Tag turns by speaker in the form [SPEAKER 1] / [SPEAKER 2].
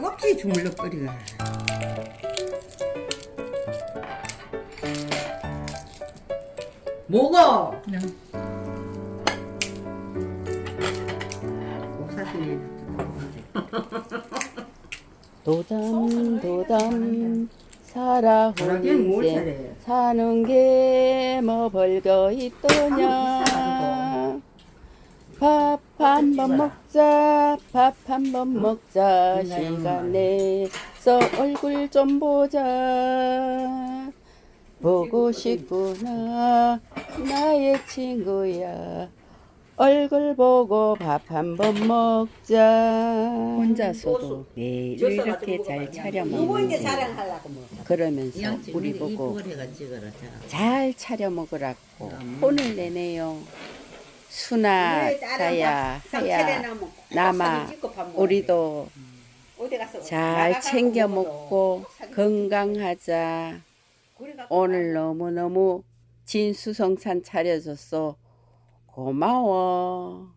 [SPEAKER 1] 껍질 주물럭거리가. 먹어.
[SPEAKER 2] 그냥
[SPEAKER 1] 옥사슴이
[SPEAKER 3] 도담 도담 인생
[SPEAKER 1] 잘해.
[SPEAKER 3] 사는 게 뭐 벌거 있더냐 한번 먹자 밥 한번 먹자.
[SPEAKER 1] 인간의
[SPEAKER 3] 시간 내서 얼굴 좀 보자. 보고 싶구나. 나의 친구야. 얼굴 보고 밥 한번 먹자. 혼자서도 매일 이렇게 잘 차려
[SPEAKER 4] 자랑하려고 뭐.
[SPEAKER 3] 그러면서 우리 보고. 잘 차려 먹으라고
[SPEAKER 1] 음.
[SPEAKER 3] 혼을 내네요. 순아, 자야,
[SPEAKER 4] 밥
[SPEAKER 3] 하야, 남아, 우리도 잘 챙겨 먹고 건강하자. 오늘 너무너무 진수성찬 차려줘서 고마워.